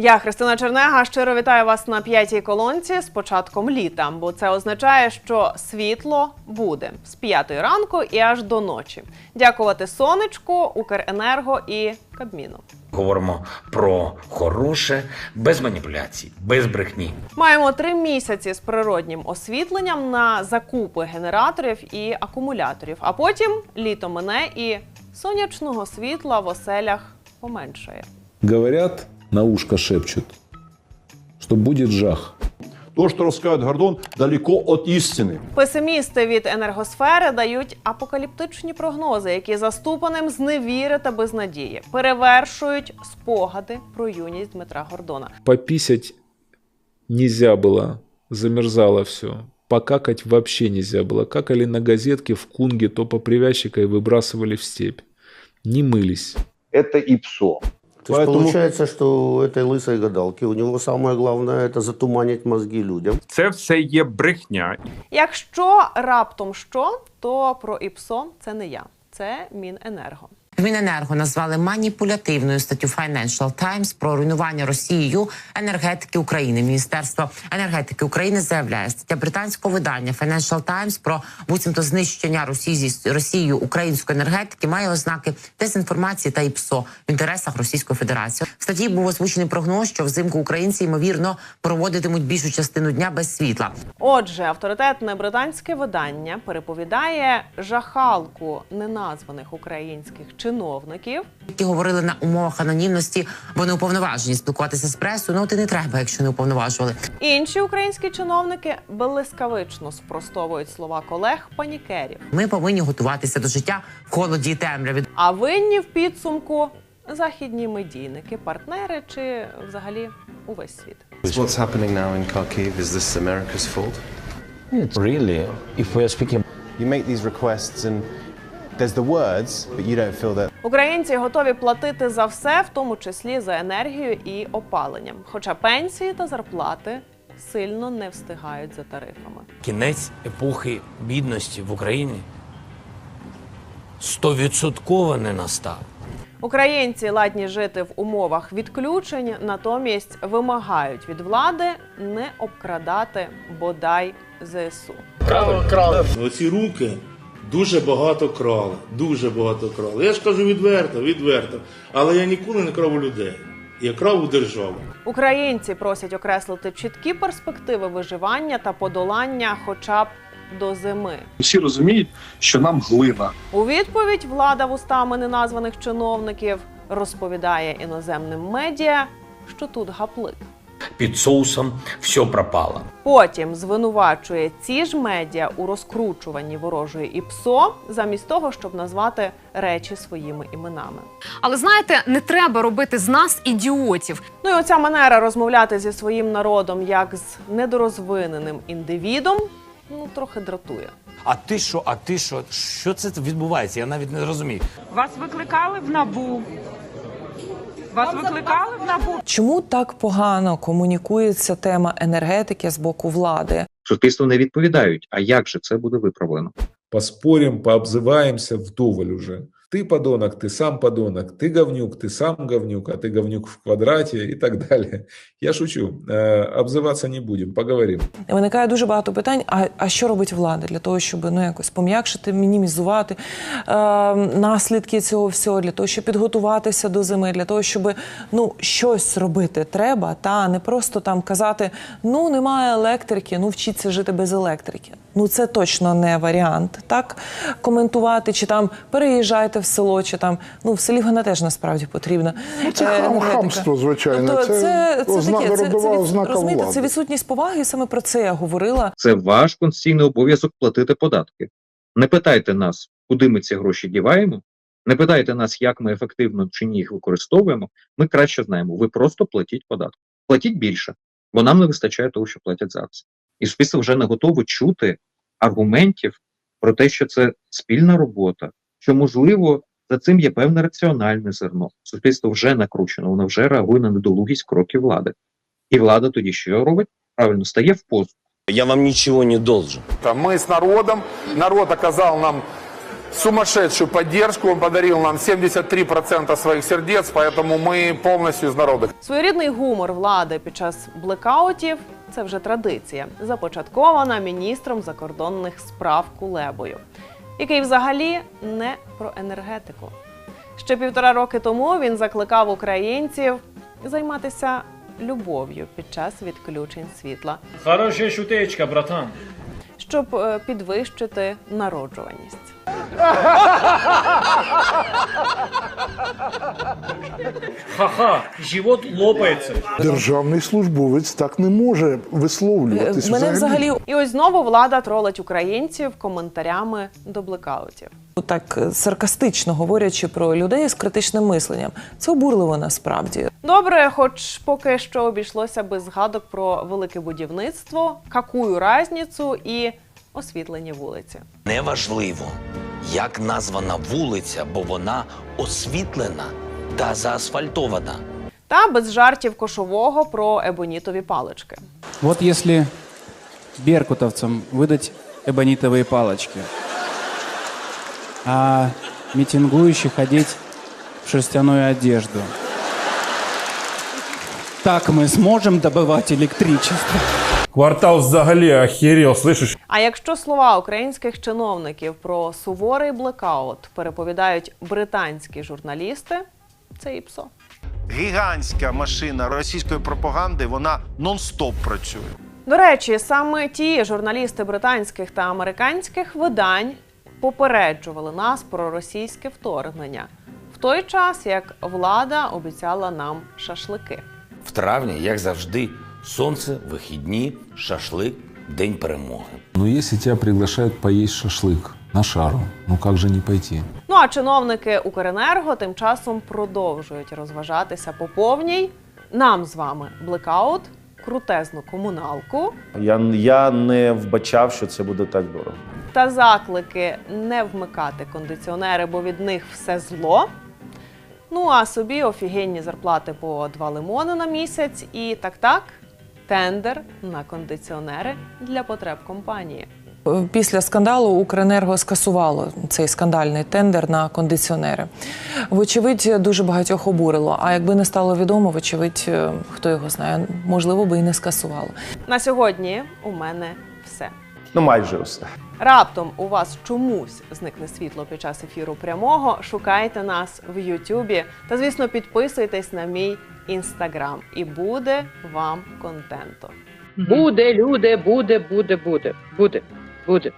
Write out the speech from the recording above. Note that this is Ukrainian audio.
Я Христина Чернега щиро вітаю вас на п'ятій колонці з початком літа, бо це означає, що світло буде з п'ятої ранку і аж до ночі. Дякувати сонечку, Укренерго і Кабміну. Говоримо про хороше, без маніпуляцій, без брехні. Маємо три місяці з природнім освітленням на закупи генераторів і акумуляторів. А потім літо мине і сонячного світла в оселях поменшає. Говорят, на ушко шепчут, что будет жах. То, что рассказывает Гордон, далеко от истины. Песимісти від енергосфери дають апокаліптичні прогнози, які за ступенем зневіри та безнадії перевершують спогади про юність Дмитра Гордона. Пописать нельзя было, замерзало все. Покакать вообще нельзя было. Какали на газетке в кунге, то по привязчика и выбрасывали в степь. Не мылись. Это ИПСО. То есть Поэтому- получается, что у этой лысой гадалки у него самое главное это затуманить мозги людям. Це все є брехня. Якщо раптом що, то про ІПСО це не я, це Міненерго. Міненерго назвали маніпулятивною статтю Financial Times про руйнування Росією енергетики України. Міністерство енергетики України заявляє стаття британського видання Financial Times про буцімто знищення Росії Росією української енергетики має ознаки дезінформації та ІПСО в інтересах Російської Федерації. В статті був озвучений прогноз, що взимку українці ймовірно проводитимуть більшу частину дня без світла. Отже, авторитетне британське видання переповідає жахалку неназваних українських чиновників, які говорили на умовах анонімності, бо не уповноважені спілкуватися з пресою. Ну і не треба, якщо не уповноважували. Інші українські чиновники блискавично спростовують слова колег панікерів. Ми повинні готуватися до життя в холоді і темряві. А винні в підсумку західні медійники, партнери чи взагалі увесь світ. What's happening now in Kharkiv? Is this America's fault? Really, if we are speaking You make these requests and there's the words, but you don't feel that Українці готові платити за все, в тому числі за енергію і опаленням. Хоча пенсії та зарплати сильно не встигають за тарифами. Кінець епохи бідності в Україні стовідсотково не настав. Українці ладні жити в умовах відключень, натомість вимагають від влади не обкрадати бодай ЗСУ. Оці руки дуже багато крали, дуже багато крали. Я ж кажу відверто, відверто. Але я ніколи не крав у людей. Я крав у державу. Українці просять окреслити чіткі перспективи виживання та подолання, хоча б до зими. Всі розуміють, що нам глина. У відповідь влада вустами неназваних чиновників розповідає іноземним медіа, що тут гаплик. Під соусом все пропало. Потім звинувачує ці ж медіа у розкручуванні ворожої ІПСО, замість того, щоб назвати речі своїми іменами. Але знаєте, не треба робити з нас ідіотів. Ну і оця манера розмовляти зі своїм народом як з недорозвиненим індивідом, ну трохи дратує. А ти що? А ти що? Що це відбувається? Я навіть не розумію. Вас викликали в набу. Вас викликали в набу. Чому так погано комунікується тема енергетики з боку влади? Суспільство не відповідають. А як же це буде виправлено? Поспорим, пообзываемся вдоволь уже. Ты подонок, ты сам подонок, ты говнюк, ты сам говнюк, а ты говнюк в квадрате и так далее. Я шучу. Э, Обзываться не будем, поговорим. І Виникає дуже багато питань. А, а що робить влада для того, щоб ну якось пом'якшити, мінімізувати е, наслідки цього всього, для того, щоб підготуватися до зими, для того, щоб ну щось робити треба, та не просто там казати: ну немає електрики, ну вчіться жити без електрики. Ну це точно не варіант. Так коментувати, чи там переїжджайте в село, чи там ну в селі вона теж насправді потрібна. Ну, це е, хам- хамство, звичайно. Тобто, Це це, це, ознака таке, це, це, родова від- розумієте, влади. це відсутність поваги. Саме про це я говорила. Це ваш конституційний обов'язок платити податки. Не питайте нас, куди ми ці гроші діваємо. Не питайте нас, як ми ефективно чи ні їх використовуємо. Ми краще знаємо. Ви просто платіть податки. Платіть більше, бо нам не вистачає того, що платять зараз. І суспільство вже не готово чути аргументів про те, що це спільна робота, що можливо за цим є певне раціональне зерно. Суспільство вже накручено, воно вже реагує на недолугість кроків влади. І влада тоді що робить? Правильно стає в позу. Я вам нічого не должен. Мы с народом, народ оказал нам сумасшедшую поддержку. Он подарил нам 73% своих сердец, поэтому мы полностью из народа. Своєрідний гумор влади під час блекаутів це вже традиція, започаткована міністром закордонних справ Кулебою, який взагалі не про енергетику. Ще півтора роки тому він закликав українців займатися любов'ю під час відключень світла, Хорошая шутечка, братан. щоб е, підвищити народжуваність. Ха-ха, живот лопается. Державний службовець так не може висловлюватись. Мене взагалі І ось знову влада тролить українців коментарями до блекаутів. так е, саркастично говорячи про людей з критичним мисленням. Це обурливо насправді. Добре, хоч поки що обійшлося без згадок про велике будівництво, какую разницю і освітлені вулиці. Неважливо, як названа вулиця, бо вона освітлена та заасфальтована. Та без жартів кошового про ебонітові палички. Вот если беркутовцам выдать эбонитовые палочки, а митингующих одеть в шерстяную одежду, так мы сможем добывать электричество? Квартал взагалі охерел, слышиш? А якщо слова українських чиновників про суворий блекаут переповідають британські журналісти, це і псо. Гігантська машина російської пропаганди, вона нон-стоп працює. До речі, саме ті журналісти британських та американських видань попереджували нас про російське вторгнення в той час, як влада обіцяла нам шашлики. В травні, як завжди, сонце, вихідні, шашлик, день перемоги. Но если тебя приглашают поесть шашлык на шару, ну как же не пойти? Ну а чиновники Укренерго тим часом продовжують розважатися по повній. Нам з вами блекаут, крутезну комуналку Я, я не вбачав, що це буде так дорого. та заклики не вмикати кондиціонери, бо від них все зло. Ну а собі офігенні зарплати по два лимони на місяць і так-так тендер на кондиціонери для потреб компанії. Е, Після скандалу Укренерго скасувало цей скандальний тендер на кондиціонери. Вочевидь, дуже багатьох обурило. А якби не стало відомо, вочевидь, е, хто його знає, можливо, би і не скасувало. На сьогодні у мене все. Ну, майже усе. Раптом у вас чомусь зникне світло під час ефіру прямого. Шукайте нас в Ютубі та, звісно, підписуйтесь на мій інстаграм, і буде вам контенту. Буде, люди, буде, буде, буде, буде, буде.